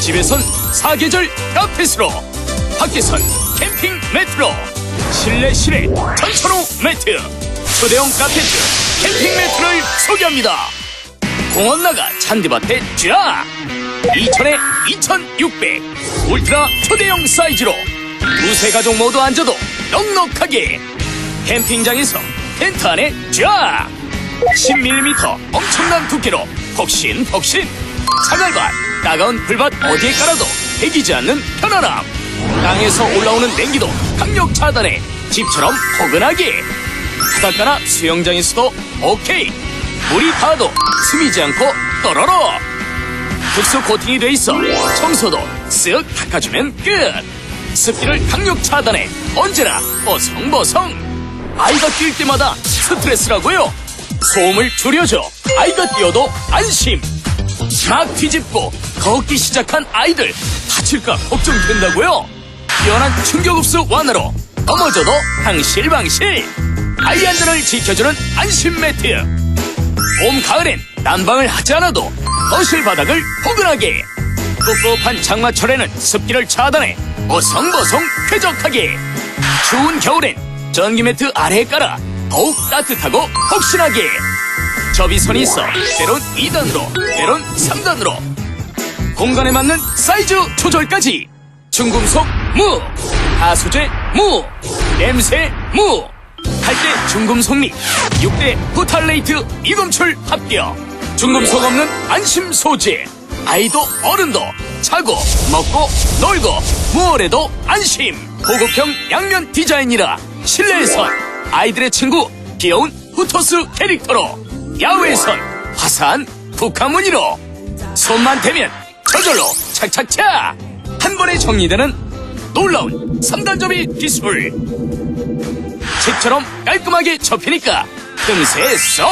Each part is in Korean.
집에선 사계절 카펫으로 밖에선 캠핑 매트로 실내 실내 전천후 매트 초대형 카페트 캠핑 매트를 소개합니다. 공원 나가 잔디밭에 쫙 2000에 2600 울트라 초대형 사이즈로 두세 가족 모두 앉아도 넉넉하게 캠핑장에서 텐트 안에 쫙 10mm 엄청난 두께로 폭신폭신 사갈밭 따가운 풀밭 어디에 깔아도 배기지 않는 편안함. 땅에서 올라오는 냉기도 강력 차단해 집처럼 포근하게. 바닷가나 수영장에서도 오케이. 물이 닿아도 스미지 않고 떨어러 특수 코팅이 돼 있어 청소도 쓱 닦아주면 끝. 습기를 강력 차단해 언제나 보송보송 아이가 뛸 때마다 스트레스라고요. 소음을 줄여줘. 아이가 뛰어도 안심 막 뒤집고 걷기 시작한 아이들 다칠까 걱정된다고요? 뛰어난 충격흡수 완화로 넘어져도 항실방실. 아이 안전을 지켜주는 안심 매트. 봄 가을엔 난방을 하지 않아도 거실 바닥을 포근하게. 꿉꿉한 장마철에는 습기를 차단해 보송보송 쾌적하게. 추운 겨울엔 전기 매트 아래에 깔아 더욱 따뜻하고 폭신하게 접이선이 있어 때론 2단으로 때론 3단으로. 공간에 맞는 사이즈 조절까지. 중금속 무 하수제 무 냄새 무. 탈대 중금속 및 6대 포탈레이트 이금출 합격. 중금속 없는 안심 소재. 아이도 어른도 자고 먹고 놀고 무얼해도 안심. 고급형 양면 디자인이라 실내에선 아이들의 친구 귀여운 후토스 캐릭터로 야외에선 화사한 북한무늬로 손만 대면 저절로 착착착 한 번에 정리되는 놀라운 3단접이 기술 책처럼 깔끔하게 접히니까 틈새에 쏙,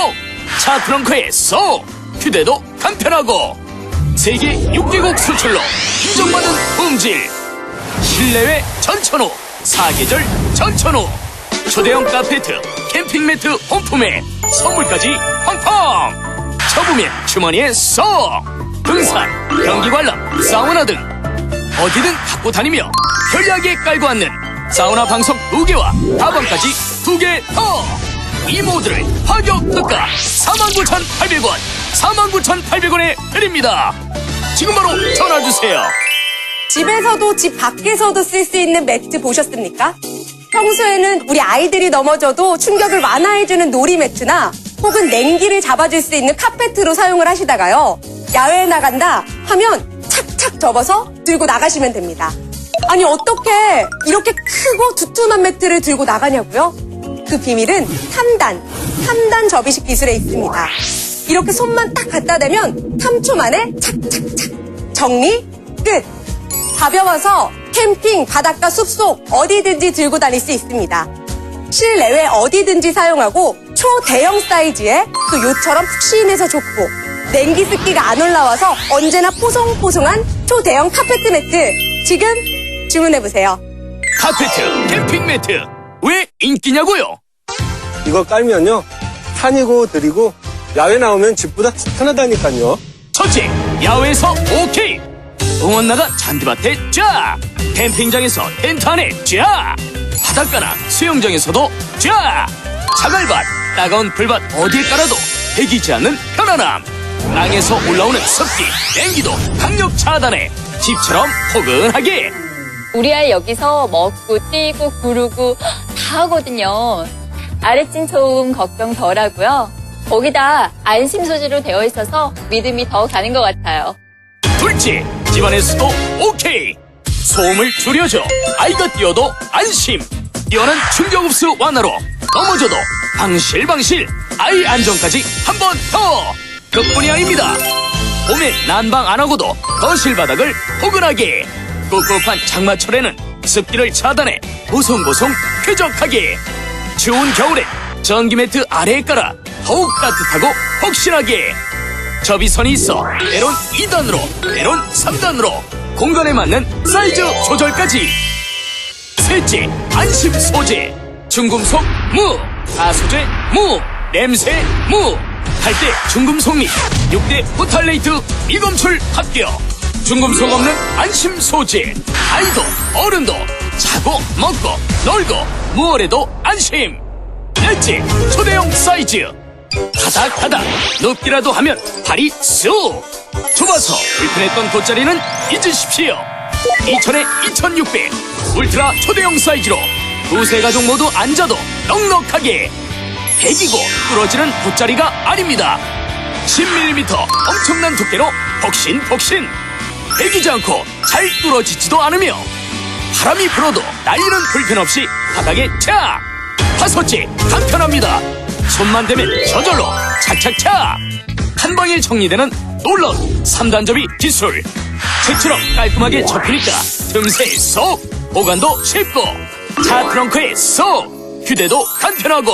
차 트렁크에 쏙, 휴대도 간편하고 세계 6개국 수출로 인정받은 품질. 실내외 전천후 사계절 전천후 초대형 카페트 캠핑 매트 홈품에 선물까지 팡팡 접으면 주머니에 쏙 등산 경기 관람 사우나 등 어디든 갖고 다니며 편리하게 깔고 앉는 사우나 방석 2개와 가방까지 2개 더! 이 모드를 파격 특가 49,800원 49,800원에 드립니다 지금 바로 전화주세요 집에서도 집 밖에서도 쓸 수 있는 매트 보셨습니까? 평소에는 우리 아이들이 넘어져도 충격을 완화해주는 놀이 매트나 혹은 냉기를 잡아줄 수 있는 카페트로 사용을 하시다가요. 야외에 나간다 하면 착착 접어서 들고 나가시면 됩니다. 아니 어떻게 이렇게 크고 두툼한 매트를 들고 나가냐고요? 그 비밀은 3단, 3단 접이식 기술에 있습니다. 이렇게 손만 딱 갖다 대면 3초 만에 착착착 정리 끝. 가벼워서 캠핑, 바닷가, 숲속 어디든지 들고 다닐 수 있습니다. 실내외 어디든지 사용하고 초대형 사이즈에 또 요처럼 푹신해서 좋고 냉기 습기가 안 올라와서 언제나 포송포송한 초대형 카페트 매트 지금 주문해보세요. 카페트 캠핑 매트 왜 인기냐고요 이거 깔면요 산이고 들이고 야외 나오면 집보다 편하다니까요 첫째, 야외에서 오케이. 응원 나가 잔디밭에 쫙. 캠핑장에서 텐트 안에 쫙. 바닷가나 수영장에서도 쫙. 자갈밭, 따가운 불밭 어디에 깔아도 배기지 않는 편안함. 땅에서 올라오는 습기, 냉기도 강력 차단해 집처럼 포근하게. 우리 아이 여기서 먹고 뛰고 구르고 다 하거든요. 아래층 소음 걱정 덜 하고요. 거기다 안심 소재로 되어 있어서 믿음이 더 가는 것 같아요. 둘째, 집안에서도 오케이. 소음을 줄여줘. 아이가 뛰어도 안심. 뛰어난 충격흡수 완화로 넘어져도 방실방실. 아이 안전까지 한 번 더. 그뿐이 아닙니다. 봄엔 난방 안 하고도 거실 바닥을 포근하게. 꿉꿉한 장마철에는 습기를 차단해 보송보송 쾌적하게. 추운 겨울엔 전기 매트 아래에 깔아 더욱 따뜻하고 폭신하게. 접이선이 있어 때론 2단으로 때론 3단으로 공간에 맞는 사이즈 조절까지 셋째 안심 소재 중금속 무 하수제 무 냄새 무 탈대 중금속 및 6대 포탈레이트 미검출 합격 중금속 없는 안심 소재. 아이도 어른도 자고 먹고 놀고 무얼해도 안심. 넷째 초대형 사이즈. 바닥바닥 높기라도 하면 발이 쑥. 좁아서 불편했던 돗자리는 잊으십시오. 2000에 2600 울트라 초대형 사이즈로 두세 가족 모두 앉아도 넉넉하게. 배기고 뚫어지는 돗자리가 아닙니다. 10mm 엄청난 두께로 폭신폭신 배기지 않고 잘 뚫어지지도 않으며 바람이 불어도 날리는 불편 없이 바닥에 착 다섯째 간편합니다 손만 대면 저절로 착착착 한 방에 정리되는 놀라운 3단접이 기술 책처럼 깔끔하게 접히니까 틈새 쏙 보관도 쉽고 차 트렁크에 쏙 휴대도 간편하고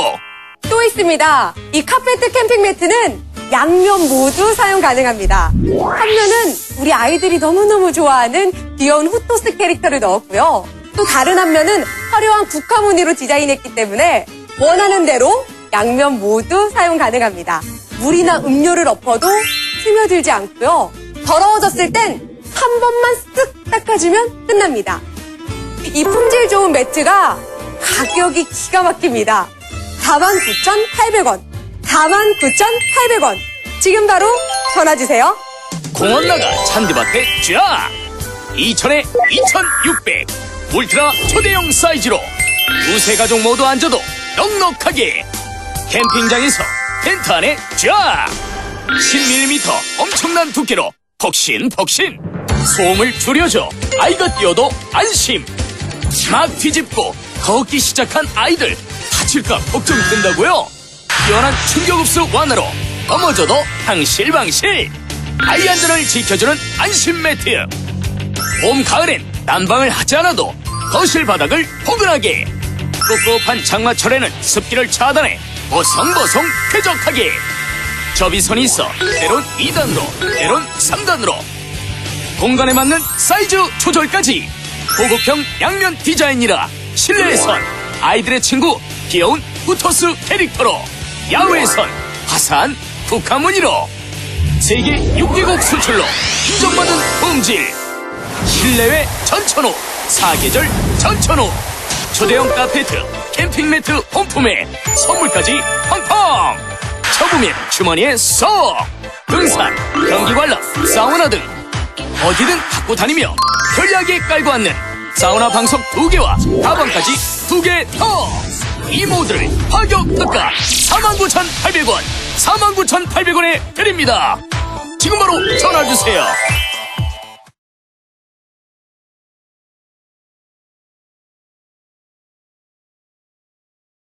또 있습니다. 이 카페트 캠핑 매트는 양면 모두 사용 가능합니다. 한 면은 우리 아이들이 너무너무 좋아하는 귀여운 후토스 캐릭터를 넣었고요. 또 다른 한 면은 화려한 국화 무늬로 디자인했기 때문에 원하는 대로 양면 모두 사용 가능합니다. 물이나 음료를 엎어도 스며들지 않고요. 더러워졌을 땐 한 번만 쓱 닦아주면 끝납니다. 이 품질 좋은 매트가 가격이 기가 막힙니다. 49,800원. 49,800원. 지금 바로 전화 주세요. 공원 나가 잔디밭에 쫙 2000에 2600 울트라 초대형 사이즈로 두세 가족 모두 앉아도 넉넉하게 캠핑장에서 텐트 안에 쫙! 10mm 엄청난 두께로 폭신폭신! 소음을 줄여줘 아이가 뛰어도 안심! 막 뒤집고 걷기 시작한 아이들 다칠까 걱정된다고요? 뛰어난 충격 흡수 완화로 넘어져도 방실방실! 아이 안전을 지켜주는 안심 매트! 봄 가을엔 난방을 하지 않아도 거실 바닥을 포근하게! 꿉꿉한 장마철에는 습기를 차단해 보송보송 쾌적하게. 접이선이 있어 때론 2단으로 때론 3단으로. 공간에 맞는 사이즈 조절까지. 고급형 양면 디자인이라 실내에선 아이들의 친구 귀여운 후토스 캐릭터로 야외에선 화사한 국화 무늬로. 세계 6개국 수출로 인정받은 품질. 실내외 전천후 사계절 전천후. 초대형 카페트 캠핑 매트 홈품에 선물까지 팡팡! 접으면 주머니에 쏙! 등산 경기 관람 사우나 등 어디든 갖고 다니며 편리하게 깔고 앉는 사우나 방석 두개와 가방까지 두 개 더! 이 모드를 파격 특가 49,800원 49,800원에 드립니다. 지금 바로 전화주세요